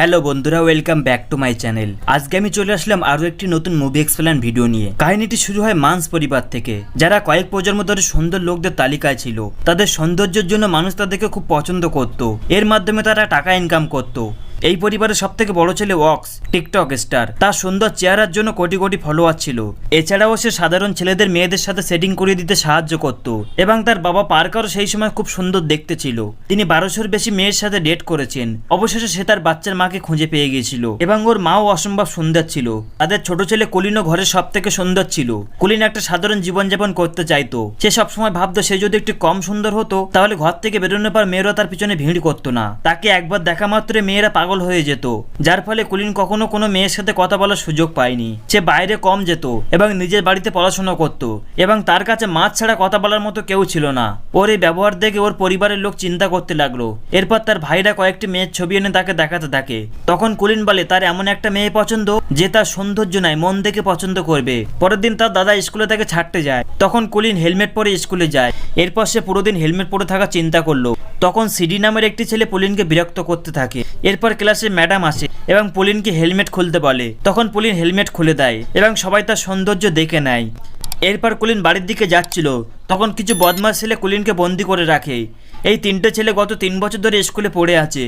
Hello বন্ধুরা welcome back to my channel আজকে আমি চলে আসলাম আরও একটি নতুন মুভি এক্সপ্লেন ভিডিও নিয়ে। কাহিনীটি শুরু হয় মানস পরিবার থেকে। যারা কয়েক প্রজন্ম ধরে সুন্দর লোকদের তালিকায় ছিল, তাদের সৌন্দর্যের জন্য মানুষ তাদেরকে খুব পছন্দ করত। এর মাধ্যমে তারা টাকা ইনকাম করত। এই পরিবারের সব থেকে বড় ছেলে ওয়াক্স, টিকটক স্টার। তার সুন্দর চেহারার জন্য কোটি কোটি ফলোয়ার ছিল। এছাড়াও সে সাধারণ ছেলেদের মেয়েদের সাথে সেটিং করিয়ে দিতে সাহায্য করত এবং তার বাবা পার্কারও সেই সময় খুব সুন্দর দেখতে ছিল। তিনি বারোশোর বেশি মেয়ের সাথে ডেট করেছেন। অবশেষে সে তার বাচ্চার মাকে খুঁজে পেয়ে গিয়েছিল এবং ওর মাও অসম্ভব সুন্দর ছিল। তাদের ছোট ছেলে কলিনও ঘরের সব থেকে সুন্দর ছিল। কলিন একটা সাধারণ জীবনযাপন করতে চাইতো। সে সবসময় ভাবতো সে যদি একটু কম সুন্দর হতো, তাহলে ঘর থেকে বেরোনোর পর মেয়েরা তার পিছনে ভিড় করতো না। তাকে একবার দেখা মাত্রে মেয়েরা পাগল হয়ে যেত, যার ফলে কুলিন কখনো কোনো মেয়ের সাথে কথা বলার সুযোগ পায়নি। সে বাইরে কম যেত এবং নিজের বাড়িতে পড়াশোনা করত এবং তার কাছে মাছ ছাড়া কথা বলার মতো কেউ ছিল না। ওর এই ব্যবহার দেখে ওর পরিবারের লোক চিন্তা করতে লাগল। এরপর তার ভাইরা কয়েকটি মেয়ের ছবি এনে তাকে দেখাতে থাকে। তখন কুলিন বলে, তার এমন একটা মেয়ে পছন্দ যে তার সৌন্দর্য নাই, মন দেখে পছন্দ করবে। পরের দিন তার দাদা স্কুলে তাকে ছাড়তে যায়। তখন কুলিন হেলমেট পরে স্কুলে যায়। এরপর সে পুরো দিন হেলমেট পরে থাকা চিন্তা করল। তখন সিডি নামের একটি ছেলে পুলিনকে বিরক্ত করতে থাকে। এরপর ক্লাসে ম্যাডাম আসে এবং পুলিনকে হেলমেট খুলতে বলে। তখন পুলিন হেলমেট খুলে দেয় এবং সবাই তার সৌন্দর্য দেখে নেয়। এরপর কুলিন বাড়ির দিকে যাচ্ছিল। তখন কিছু বদমাস ছেলে কুলিনকে বন্দি করে রাখে। এই তিনটে ছেলে গত তিন বছর ধরে স্কুলে পড়ে আছে।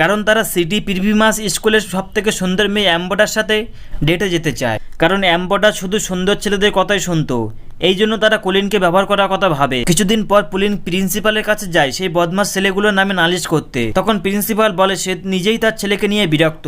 কারণ তারা সিটি পিরভিমাস স্কুলের সব থেকে সুন্দর মেয়ে অ্যাম্বডার সাথে ডেটে যেতে চায়। কারণ অ্যাম্বডা শুধু সুন্দর ছেলেদের কথাই শুনতো। এই জন্য তারা কুলিনকে ব্যবহার করার কথা ভাবে। কিছুদিন পর পুলিন প্রিন্সিপালের কাছে যায়, সেই বদমাস ছেলেগুলোর নামে নালিশ করতে। তখন প্রিন্সিপাল বলে, সে নিজেই তার ছেলেকে নিয়ে বিরক্ত।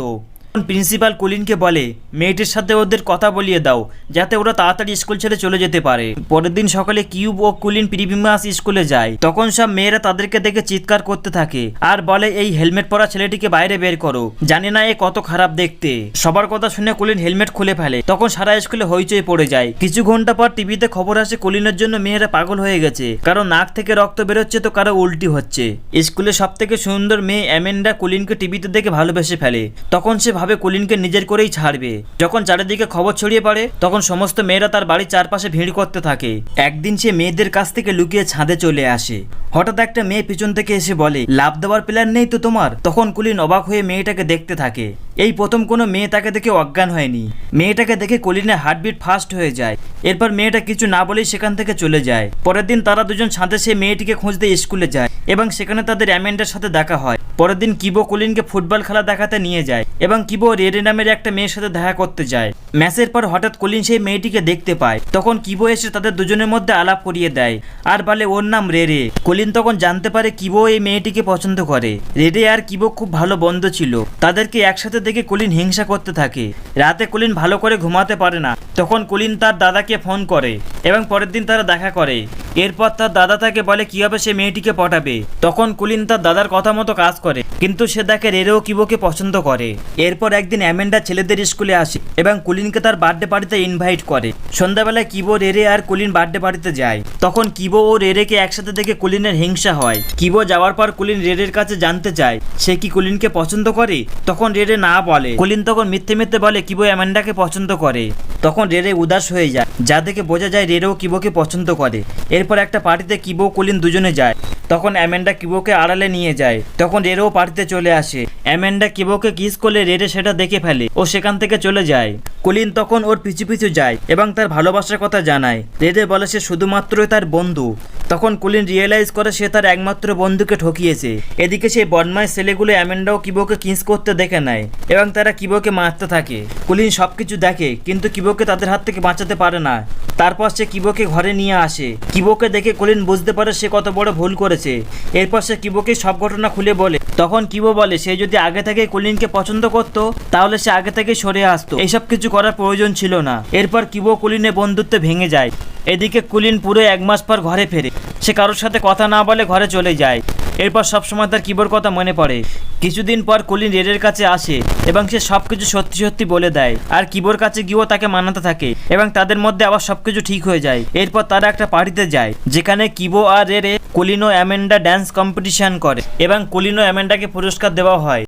প্রিন্সিপাল কুলিনকে বলে, মেয়েটির সাথে ওদের কথা বলিয়ে দাও, যাতে ওরা তাড়াতাড়ি স্কুল ছেড়ে চলে যেতে পারে। পরের দিন সকালে কিউব ও কুলিন প্রিভিমাস স্কুলে যায়। তখন সব মেয়েরা তাদেরকে দেখে চিৎকার করতে থাকে আর বলে, এই হেলমেট পরা ছেলেটিকে বাইরে বের করো। জানি না এ কত খারাপ দেখতে। সবার কথা শুনে কুলিন হেলমেট খুলে ফেলে। তখন সারা স্কুলে হইচই পড়ে যায়। কিছু ঘণ্টা পর টিভিতে খবর আসে কুলিনের জন্য মেয়েরা পাগল হয়ে গেছে। কারণ নাক থেকে রক্ত বেরোচ্ছে তো কারও উল্টি হচ্ছে। স্কুলে সব থেকে সুন্দর মেয়ে অ্যামেন্ডা কুলিনকে টিভিতে দেখে ভালোবেসে ফেলে। তখন সে ভাবে কুলিনকে নিজের করেই ছাড়বে। যখন চারিদিকে খবর ছড়িয়ে পড়ে, তখন সমস্ত মেয়েরা তার বাড়ির চারপাশে ভিড় করতে থাকে। একদিন সে মেয়েদের কাছ থেকে লুকিয়ে ছাদে চলে আসে। হঠাৎ একটা মেয়ে পিছন থেকে এসে বলে, লাভ দেওয়ার প্ল্যান নেই তো তোমার? তখন কুলিন অবাক হয়ে মেয়েটাকে দেখতে থাকে। এই প্রথম কোনো মেয়ে তাকে দেখে অজ্ঞান হয়নি। মেয়েটাকে দেখে কলিনের হার্টবিট ফাস্ট হয়ে যায়। এরপর মেয়েটা কিছু না বলেই সেখান থেকে চলে যায়। পরের দিন তারা দুজন ছাদে সে মেয়েটিকে খুঁজতে স্কুলে যায় এবং সেখানে তাদের অ্যামেন্ডার সাথে দেখা হয়। পরের দিন কিবো কলিনকে ফুটবল খেলা দেখাতে নিয়ে যায় এবং কিবো রেডে নামের একটা মেয়ের সাথে দেখা করতে যায়। ম্যাচের পর হঠাৎ কলিন সেই মেয়েটিকে দেখতে পায়। তখন কিবো এসে তাদের দুজনের মধ্যে আলাপ করিয়ে দেয়। আর বলে, ওর নাম রেরে। কলিন তখন জানতে পারে কিবো এই মেয়েটিকে পছন্দ করে। রেডে আর কিবো খুব ভালো বন্ধু ছিল। তাদেরকে একসাথে দেখে কলিন হিংসা করতে থাকে। রাতে কলিন ভালো করে ঘুমাতে পারে না। তখন কলিন তার দাদাকে ফোন করে এবং পরের দিন তারা দেখা করে। এরপর তার দাদা তাকে বলে কীভাবে সে মেয়েটিকে পটাবে? তখন কুলিন তার দাদার কথা মতো কাজ করে। কিন্তু সে দেখে রেরেও কিবোকে পছন্দ করে। এরপর একদিন অ্যামেন্ডা ছেলেদের স্কুলে আসে এবং কুলিনকে তার বার্থডে পার্টিতে ইনভাইট করে। সন্ধ্যাবেলায় কিবো রেরে আর কুলিন বার্থডে পার্টিতে যায়। তখন কিবো ও রেরেকে একসাথে দেখে কুলিনের হিংসা হয়। কিবো যাওয়ার পর কুলিন রেরের কাছে জানতে চায়, সে কি কুলিনকে পছন্দ করে? তখন রেরে না বলে। কুলিন তখন মিথ্যে মিথ্যে বলে কিবো অ্যামেন্ডাকে পছন্দ করে। তখন রেরে উদাস হয়ে যায়। যা দেখে বোঝা যায় রেরেও কিবোকে পছন্দ করে। এরপর একটা পার্টিতে কিবো, কলিন দুজনে যায়। তখন অ্যামেন্ডা কিবোকে আড়ালে নিয়ে যায়। তখন রেরেও পার্টিতে চলে আসে। অ্যামেন্ডা কিবোকে কিস করলে রেরে সেটা দেখে ফেলে। ও সেখান থেকে চলে যায়। কলিন তখন ওর পিছু পিছু যায় এবং তার ভালোবাসার কথা জানায়। রেরে বলে সে শুধুমাত্রই তার বন্ধু। তখন কুলিন রিয়েলাইজ করে সে তার একমাত্র বন্ধুকে ঠকিয়েছে। এদিকে সেই বদমায় ছেলেগুলো অ্যামেন্ডাও কিবোকে কিস করতে দেখে নেয় এবং তারা কিবোকে মারতে থাকে। কুলিন সব কিছু দেখে, কিন্তু কিবোকে তাদের হাত থেকে বাঁচাতে পারে না। তারপর সে কিবোকে ঘরে নিয়ে আসে। কিবোকে দেখে কুলিন বুঝতে পারে সে কত বড় ভুল করেছে। এরপর সে কিবোকে সব ঘটনা খুলে বলে। তখন কিবো বলে, সে যদি আগে থেকে কলিনকে পছন্দ করত, তাহলে সে আগে থেকে সরে আসতো। এইসব কিছু করার প্রয়োজন ছিল না। এরপর কিবো কুলিনের বন্ধুত্ব ভেঙে যায়। এদিকে কুলিন পুরো এক মাস পর ঘরে ফেরে। সে কারোর সাথে কথা না বলে ঘরে চলে যায়। এরপর সবসময় তার কিবোর কথা মনে পড়ে। কিছুদিন পর কলিন রেডের কাছে আসে এবং সে সবকিছু সত্যি সত্যি বলে দেয়। আর কিবোর কাছে গিয়েও তাকে মানাতে থাকে এবং তাদের মধ্যে আবার সবকিছু ঠিক হয়ে যায়। এরপর তারা একটা পার্টিতে যায়, যেখানে কিবো আর রেরে কুলিনো অ্যামেন্ডা ড্যান্স কম্পিটিশন করে এবং কুলিনো অ্যামেন্ডাকে পুরস্কার দেওয়া হয়।